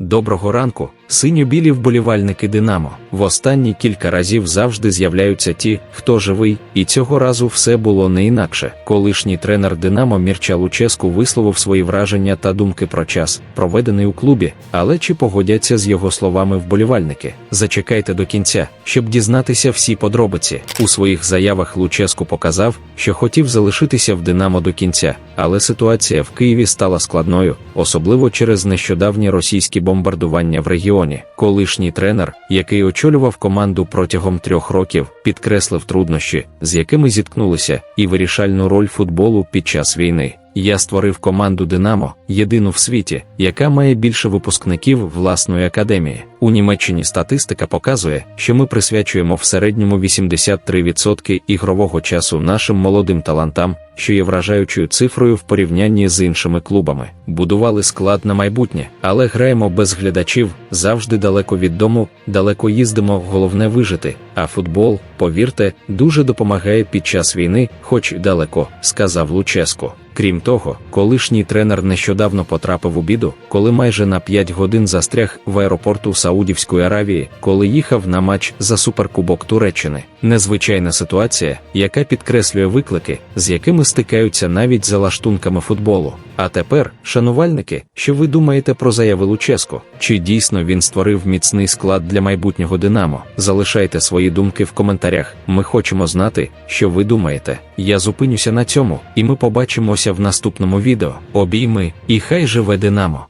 Доброго ранку, синьо-білі вболівальники Динамо. В останні кілька разів завжди з'являються ті, хто живий, і цього разу все було не інакше. Колишній тренер Динамо Мірча Луческу висловив свої враження та думки про час, проведений у клубі, але чи погодяться з його словами вболівальники? Зачекайте до кінця, щоб дізнатися всі подробиці. У своїх заявах Луческу показав, що хотів залишитися в Динамо до кінця, але ситуація в Києві стала складною, особливо через нещодавні російські бомбардування в регіоні. Колишній тренер, який очолював команду протягом трьох років, підкреслив труднощі, з якими зіткнулися, і вирішальну роль футболу під час війни. Я створив команду Динамо, єдину в світі, яка має більше випускників власної академії. У Німеччині статистика показує, що ми присвячуємо в середньому 83% ігрового часу нашим молодим талантам, що є вражаючою цифрою в порівнянні з іншими клубами. Будували склад на майбутнє, але граємо без глядачів, завжди далеко від дому, далеко їздимо, головне вижити. А футбол, повірте, дуже допомагає під час війни, хоч і далеко, сказав Луческо. Крім того, колишній тренер нещодавно потрапив у біду, коли майже на 5 годин застряг в аеропорту Саудівської Аравії, коли їхав на матч за суперкубок Туреччини. Незвичайна ситуація, яка підкреслює виклики, з якими стикаються навіть за лаштунками футболу. А тепер, шанувальники, що ви думаєте про заяви Луческо? Чи дійсно він створив міцний склад для майбутнього Динамо? Залишайте свої думки в коментарях. Ми хочемо знати, що ви думаєте. Я зупинюся на цьому, і ми побачимося в наступному відео. Обійми, і хай живе Динамо!